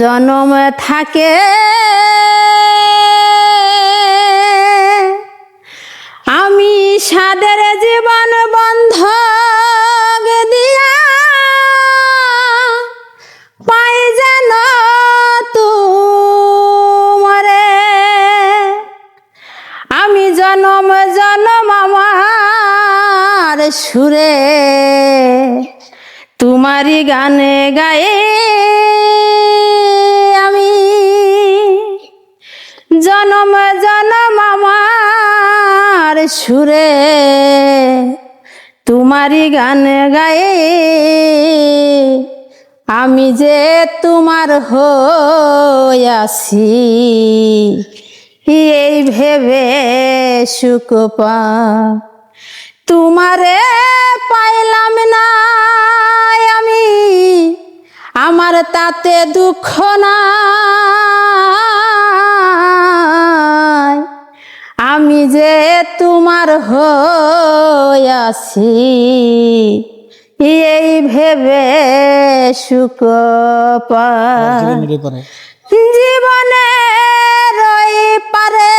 জনম থাকে। আমি সাদের জীবন বন্ধ দিয়া পাই যেন তুমরে। আমি জনম জনম আমার সুরে। তোমারই গানে গায়ে জনম জনম আমার সুরে। তোমারই গান গায়ে আমি যে তোমার হইয়াছি এই ভেবে সুখ পা তোমারে পাইলাম না আমি। আমার তাতে দুঃখ নাই। যে তোমার হইয়াছি এই ভেবে সুখ জীবনে রই পারে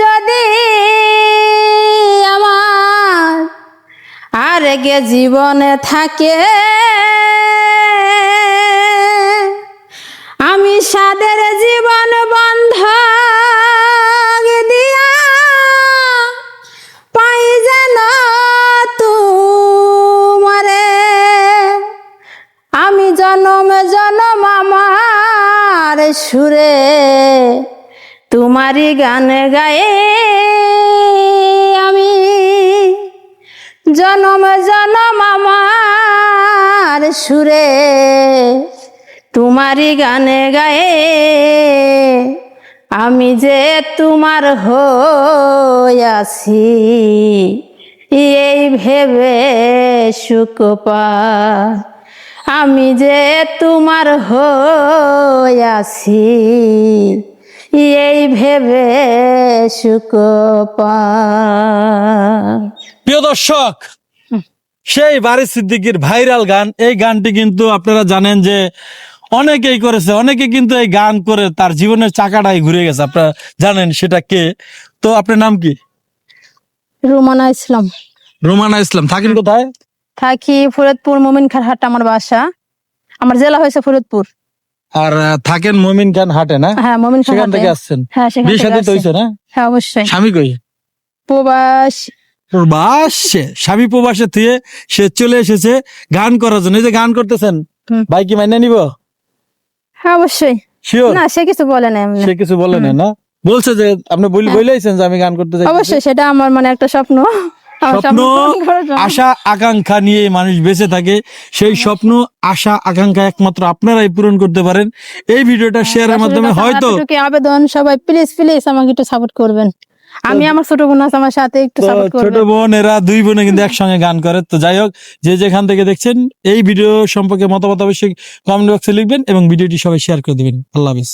যদি আমার আর গে জীবনে থাকে আমি সাদের জীবন সুরে তোমারই গান গায়ে আমি জনম জনম আমার সুরে তোমারই গান গায়ে আমি যে তোমার হইয়াছি এই ভেবে সুখ পাই আমি যে তোমার হইয়াছি এই ভেবে সুখ প্রিয় দর্শক সেই বারি সিদ্দিকির ভাইরাল গান এই গানটি কিন্তু আপনারা জানেন যে অনেকেই করেছে অনেকে কিন্তু এই গান করে তার জীবনের চাকাটাই ঘুরে গেছে। আপনারা জানেন সেটা কে? তো আপনার নাম কি? রুমানা ইসলাম। রোমানা ইসলাম। থাকেন কোথায়? থাকি ফরিদপুর মোমিন খারহাট আমার বাসা। আমার জেলা হয়েছে ফরিদপুর। আর থাকেন মমিন খান হাটে না? হ্যাঁ মোমিন সেখান খারহাটে থেকে আসছেন? হ্যাঁ সেখান বিয়ে তো। না? হ্যাঁ অবশ্যই। স্বামী কই? প্রবাস। প্রবাসে? স্বামী প্রবাসে থেকে সে চলে এসেছে গান করার জন্য। এই যে গান করতেছেন। ভাই কি মাইনে নিব? হ্যাঁ অবশ্যই। শিওর না সে কিছু বলে না সে কিছু বলে না না? বলছে যে আপনি বলি হ্যাঁ। বলেছেন যে আমি গান করতে চাই অবশ্যই সেটা আমার মানে একটা স্বপ্ন। স্বপ্ন। আশা আকাঙ্ক্ষা নিয়ে মানুষ বেঁচে থাকে। সেই স্বপ্ন আশা আকাঙ্ক্ষা একমাত্র আপনারাই পূরণ করতে পারেন। এই ভিডিওটা শেয়ারের মাধ্যমে হয়তো আবেদন সবাই প্লিজ প্লিজ আমাকে একটু সাপোর্ট করবেন। আমি আমার ছোট বোন আছে আমার সাথে একটু সাপোর্ট ছোট বোন এরা দুই বোনে কিন্তু একসঙ্গে গান করে। তো যাই হোক যে যেখান থেকে দেখছেন এই ভিডিও সম্পর্কে মতামত অবশ্যই কমেন্ট বক্সে লিখবেন এবং ভিডিওটি সবাই শেয়ার করে দিবেন। আল্লাহ হাফিজ।